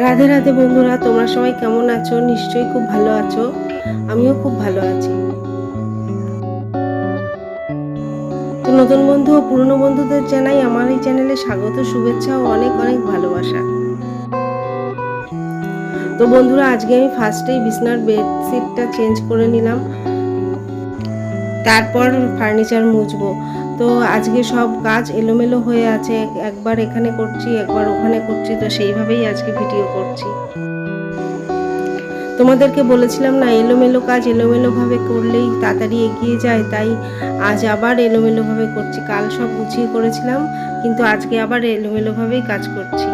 রাধে রাধে বন্ধুরা, তোমরা সবাই কেমন আছো? নিশ্চয়ই খুব ভালো আছো। আমিও খুব ভালো আছি। তো নতুন বন্ধু ও পুরনো বন্ধুদের জানাই আমার এই চ্যানেলে স্বাগত, শুভেচ্ছা ও অনেক অনেক ভালোবাসা। তো বন্ধুরা, আজকে আমি ফার্স্টেই বিছনার বেডশিটটা চেঞ্জ করে নিলাম। তারপর ফার্নিচার মুছবো। তো আজকে সব কাজ এলোমেলো হয়ে আছে। একবার এখানে করছি, একবার ওখানে করছি, তো সেইভাবেই আজকে ভিডিও করছি। তোমাদেরকে বলেছিলাম না, এলোমেলো কাজ এলোমেলোভাবে করলেই তাড়াতাড়ি এগিয়ে যায়, তাই আজ আবার এলোমেলোভাবে করছি। কাল সব গুছিয়ে করেছিলাম, কিন্তু আজকে আবার এলোমেলোভাবেই কাজ করছি।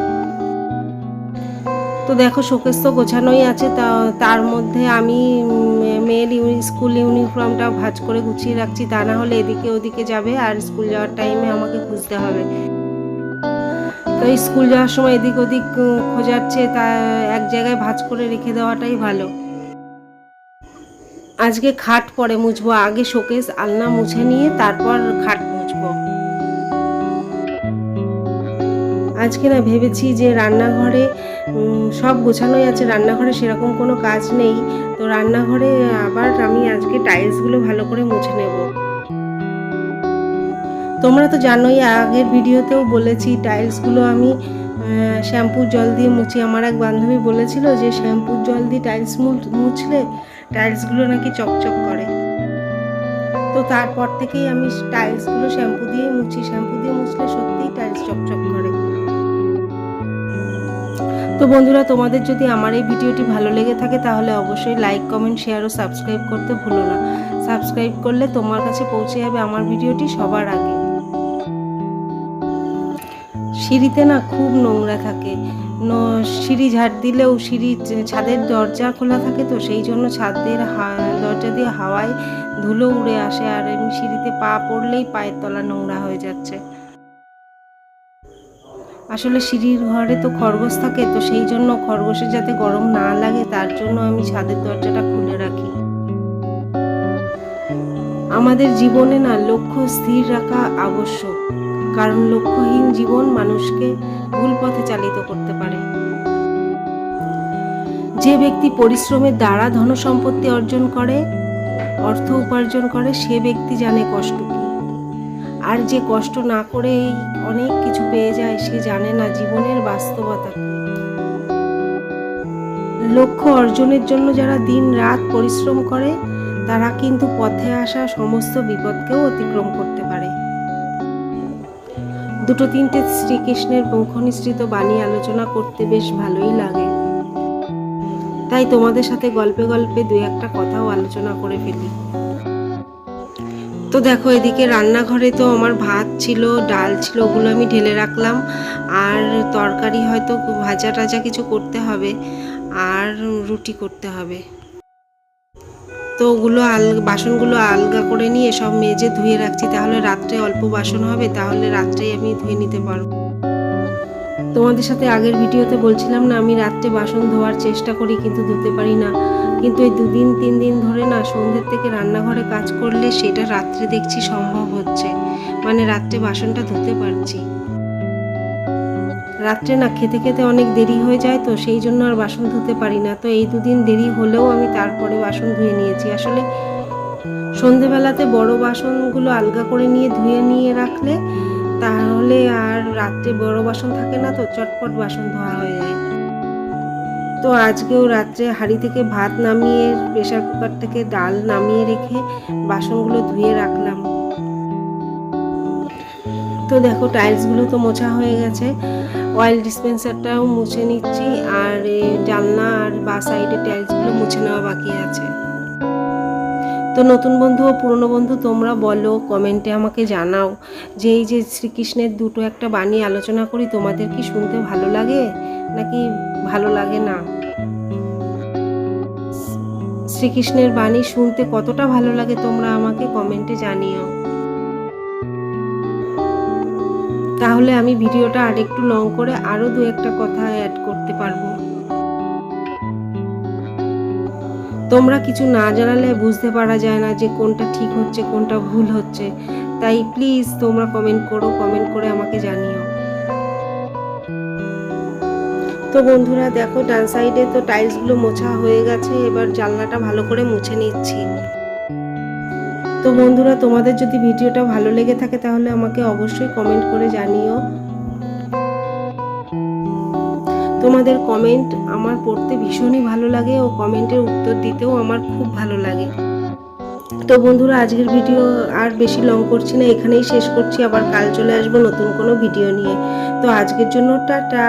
তো দেখো শোকেস তো গোছানোই আছে। তা তার মধ্যে আমি মেয়ের স্কুল ইউনিফর্মটা ভাঁজ করে গুছিয়ে রাখছি। তা না হলে এদিকে ওদিকে যাবে আর স্কুল যাওয়ার টাইমে আমাকে খুঁজতে হবে। তো স্কুল যাওয়ার সময় এদিক ওদিক উম, খোঁজাচ্ছে তা এক জায়গায় ভাঁজ করে রেখে দেওয়াটাই ভালো। আজকে খাট পরে মুছবো আগে শোকেস আলনা মুছে নিয়ে তারপর খাট মুছবো। আজকে না ভেবেছি যে রান্নাঘরে সব গোছানোই আছে, রান্নাঘরে সেরকম কোনো কাজ নেই। তো রান্নাঘরে আবার আমি আজকে টাইলসগুলো ভালো করে মুছে নেব। তোমরা তো জানোই, আগের ভিডিওতেও বলেছি টাইলসগুলো আমি শ্যাম্পুর জল দিয়ে মুছি। আমার এক বান্ধবী বলেছিল যে, শ্যাম্পুর জল দিয়ে টাইলস মুছলে টাইলসগুলো নাকি চকচক করে। তো তারপর থেকেই আমি টাইলসগুলো শ্যাম্পু দিয়েই মুছি। শ্যাম্পু দিয়ে মুছলে সত্যিই টাইলস চকচক করে। তো বন্ধুরা, তোমাদের যদি আমার এই ভিডিওটি ভালো লেগে থাকে, তাহলে অবশ্যই লাইক কমেন্ট শেয়ার ও সাবস্ক্রাইব করতে ভুলো না। সাবস্ক্রাইব করলে তোমার কাছে পৌঁছে যাবে আমার ভিডিওটি সবার আগে। সিঁড়িতে না খুব নোংরা থাকে। সিঁড়ি ঝাড় দিলেও সিঁড়ি ছাদের দরজা খোলা থাকে তো, সেই জন্য ছাদের দরজা দিয়ে হাওয়ায় ধুলো উড়ে আসে। আর এমনি সিঁড়িতে পা পড়লেই পায়ের তলা নোংরা হয়ে যাচ্ছে। আসলে সিঁড়ির ঘরে তো খরগোশ থাকে, তো সেই জন্য খরগোশের যাতে গরম না লাগে, তার জন্য আমি ছাদের দরজাটা খুলে রাখি। আমাদের জীবনে না লক্ষ্য স্থির রাখা আবশ্যক, কারণ লক্ষ্যহীন জীবন মানুষকে ভুল পথে চালিত করতে পারে। যে ব্যক্তি পরিশ্রমের দ্বারা ধন সম্পত্তি অর্জন করে, অর্থ উপার্জন করে, সে ব্যক্তি জানে কষ্ট আর যে কষ্ট না করেই অনেক কিছু পেয়ে যায়, সে জানে না জীবনের বাস্তবতা লক্ষ্য অর্জনের জন্য যারা দিন রাত পরিশ্রম করে, তারা কিন্তু পথে আসা সমস্ত বিপদকেও অতিক্রম করতে পারে। দুটো তিনটে শ্রীকৃষ্ণের মুখনিসৃত বাণী আলোচনা করতে বেশ ভালোই লাগে। তাই তোমাদের সাথে গল্পে গল্পে দু একটা কথাও আলোচনা করে ফেলি। তো দেখো, এদিকে রান্নাঘরে তো আমার ভাত ছিল, ডাল ছিল, ওগুলো আমি ঢেলে রাখলাম। আর তরকারি হয়তো ভাজা টাজা কিছু করতে হবে, আর রুটি করতে হবে। তো ওগুলো আল, বাসনগুলো আলগা করে নিয়ে সব মেজে ধুয়ে রাখছি, তাহলে রাত্রে অল্প বাসন হবে, তাহলে রাত্রেই আমি ধুয়ে নিতে পারব। তোমাদের সাথে আগের ভিডিওতে বলছিলাম না, আমি রাত্রে বাসন ধোয়ার চেষ্টা করি, কিন্তু ধুতে পারি না। কিন্তু এই দুদিন, তিন দিন ধরে না, সন্ধ্যের থেকে রান্নাঘরে কাজ করলে সেটা রাত্রে দেখছি সম্ভব হচ্ছে। মানে রাত্রে বাসনটা ধুতে পারছি। রাত্রে না, খেতে খেতে অনেক দেরি হয়ে যায় তো, সেই জন্য আর বাসন ধুতে পারি না। তো এই দুদিন দেরি হলেও আমি তারপরে বাসন ধুয়ে নিয়েছি। আসলে সন্ধেবেলাতে বড় বাসনগুলো আলগা করে নিয়ে, ধুয়ে নিয়ে রাখলে তাহলে আর রাত্রে বড় বাসন থাকে না তো? চটপট বাসন ধোয়া হয়ে যায়। তো আজকেও রাত্রে হাঁড়ি থেকে ভাত নামিয়ে প্রেসার কুকার থেকে ডাল নামিয়ে রেখে বাসনগুলো ধুয়ে রাখলাম। তো দেখো, টাইলসগুলো তো মোছা হয়ে গেছে। অয়েল ডিসপেন্সারটাও মুছে নিচ্ছি, আর জানলা আর বা সাইডে টাইলসগুলো মুছে নেওয়া বাকি আছে। তো নতুন বন্ধু ও পুরনো বন্ধু তোমরা বলো, কমেন্টে আমাকে জানাও যে এই যে শ্রীকৃষ্ণের দুটো একটা বাণী আলোচনা করি, তোমাদের কি শুনতে ভালো লাগে নাকি ভালো লাগে না? শ্রীকৃষ্ণের বাণী শুনতে কতটা ভালো লাগে তোমরা আমাকে কমেন্টে জানিও। তাহলে আমি ভিডিওটা আরেকটু লং করে আরও দু একটা কথা অ্যাড করতে পারব। তোমরা কিছু না জানালে বুঝতে পারা যায় না যে কোনটা ঠিক হচ্ছে, কোনটা ভুল হচ্ছে। তাই প্লিজ তোমরা কমেন্ট করো কমেন্ট করে আমাকে জানিও। তো বন্ধুরা, দেখো ডান সাইডে তো টাইলসগুলো মোছা হয়ে গেছে, এবার জানলাটা ভালো করে মুছে নিচ্ছি। তো বন্ধুরা, তোমাদের যদি ভিডিওটা ভালো লেগে থাকে তাহলে আমাকে অবশ্যই কমেন্ট করে জানিও। তোমাদের কমেন্ট আমার পড়তে ভীষণই ভালো লাগে ও কমেন্টের উত্তর দিতেও আমার খুব ভালো লাগে। তো বন্ধুরা, আজকের ভিডিও আর বেশি লং করছি না, এখানেই শেষ করছি। আবার কাল চলে আসব নতুন কোনো ভিডিও নিয়ে। তো আজকের জন্য টাটা।